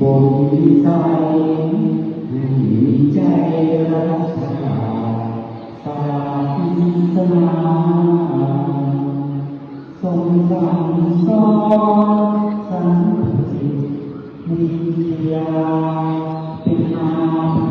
บนวิสัยให้มีใจรักษาสาสนาทรงสั่งสอนสันติวิทยาเป็นอา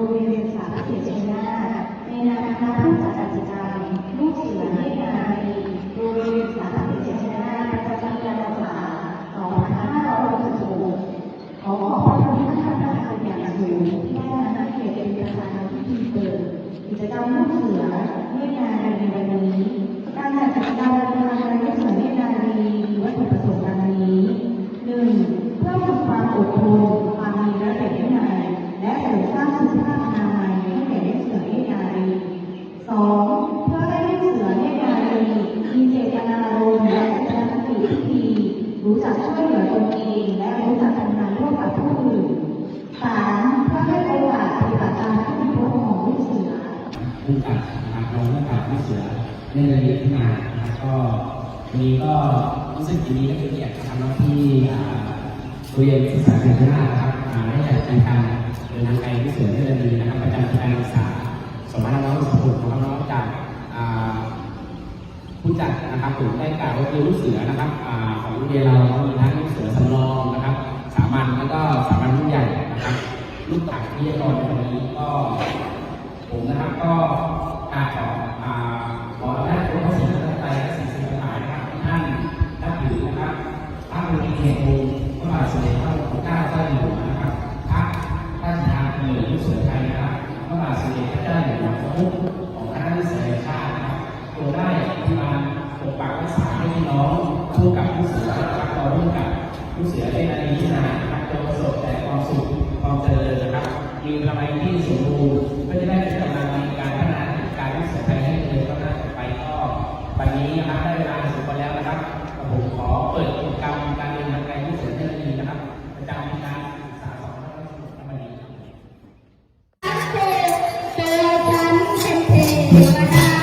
รงเรียนศึกษาพิเศษชัยนาทในนามคณะผู้จัดกิจกรรมลูกเสือเนตรนารีโรงเรียนศึกษาพิเศษชัยนาทประจำปีการศึกษา2566ขอขอบพระคุณท่านประธานอย่างสูงที่ได้มาให้เกียรติเป็นประธานในพิธีเปิดกิจกรรมลูกเสือ สือในเรื่องนี้ขึ้นมานะครับก็วันนี้ก็รู้สึกดีและเป็นเกียรติทำหน้าที่อ่าโรงเรียนศึกษาธิการนะครับอ่าได้จัดโครงการเดินทางไกลผู้เสือในเรื่องนี้นะครับประจำปีการศึกษา2566ของน้องจากผู้จัดนะครับผมได้กล่าวว่าคือลูกเสือนะครับของโรงเรียนเรามีทั้งลูกเสือสำรองนะครับ สามัญแล้วก็สามัญรุ่นใหญ่นะครับลูกต่างที่รอในวันนี้ก็ผมนะครับก็กราบ ขออ่าขอท่านผู้สิทธิ์ใจและสิ่งสิ่งต่างๆนะครับที่ท่านนับถือนะครับพระบรมเทพงศ์พระบาทสมเด็จพระพุทธเจ้าเจ้าอยู่หัวนะครับพระราชทานกำเนิดลูกเสือไทยนะครับพระบาทสมเด็จพระเจ้าอยู่หัวพระมุขของคณะลูกเสือแห่งชาตินะครับตัวได้ที่มาปกปักรักษาให้พี่น้องคู่กับผู้เสือนะครับต่อร่วมกับผู้เสือในนาทีที่นานนะครับจงประสบแต่ความสุขความเจริญนะครับมีกำลังที่สมบูรณ์เพื่อจะได้เป็นกำลังใน นะครับได้เวลาสมควรแล้วนะครับผมขอเปิดกิจกรรมการเรียนทางไกลวิสัยทัยดีนะครับประจำปีการศึกษาสองพันนี้เธอฉันเป็นเทวดา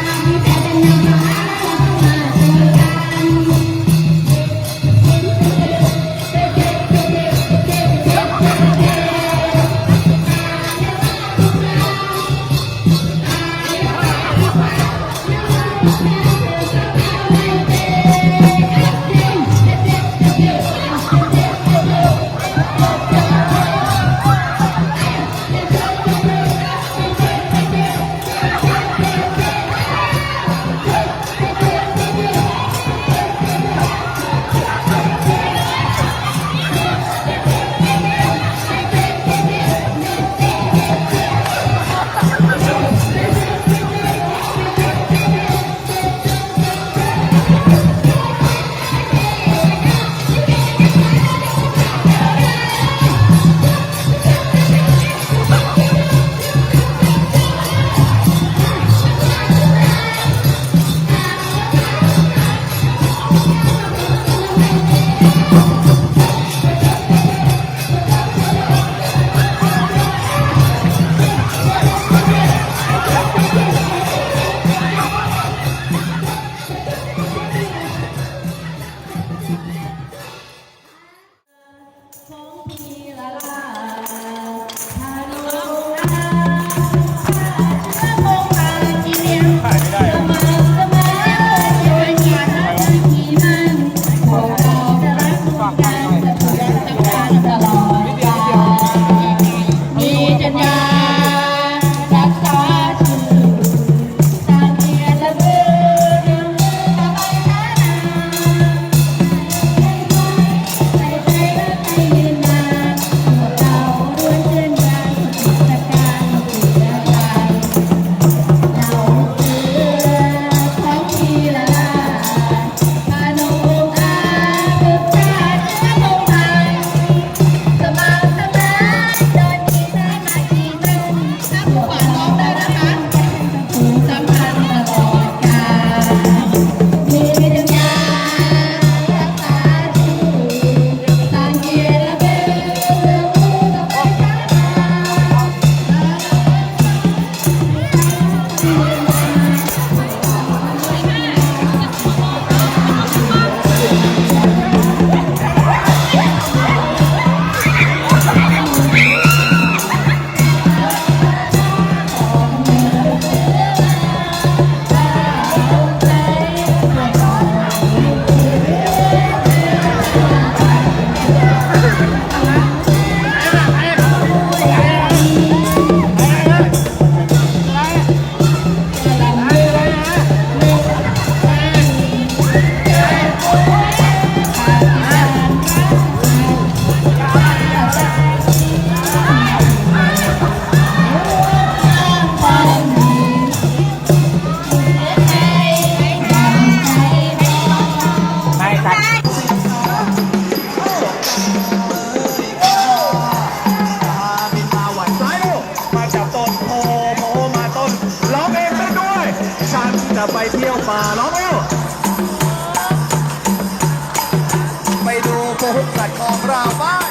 สัตว์ของเราบ้าง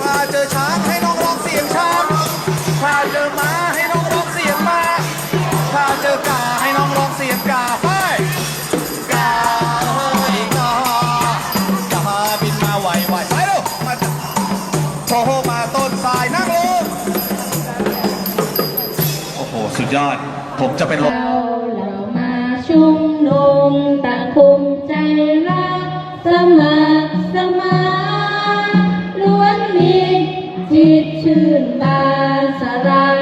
ถ้าเจอช้างให้น้องร้องเสียงช้างถ้าเจอม้าให้น้องร้องเสียงม้าถ้าเจอกาให้น้องร้องเสียงกาไปกาเฮ้ยกากาบินมาไหวไหวไปเร็วมาโชว์มาต้นสายนั่งลงโอ้โห สุดยอด ผมจะเป็นลม ตชื่นบานสรา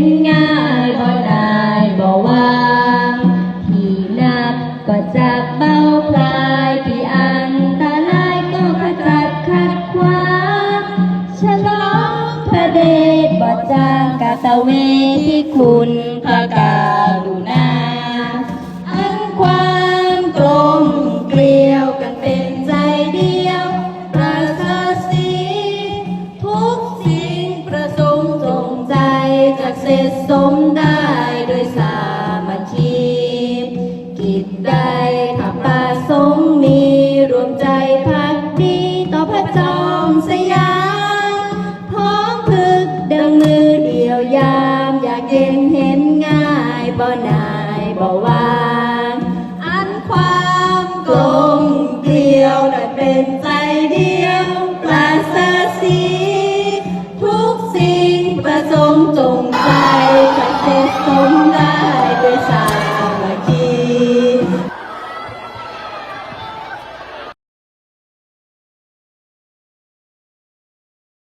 นเบ่นายบ่วางอันความกลมเกลียวได้เป็นใจเดียวปราศสิ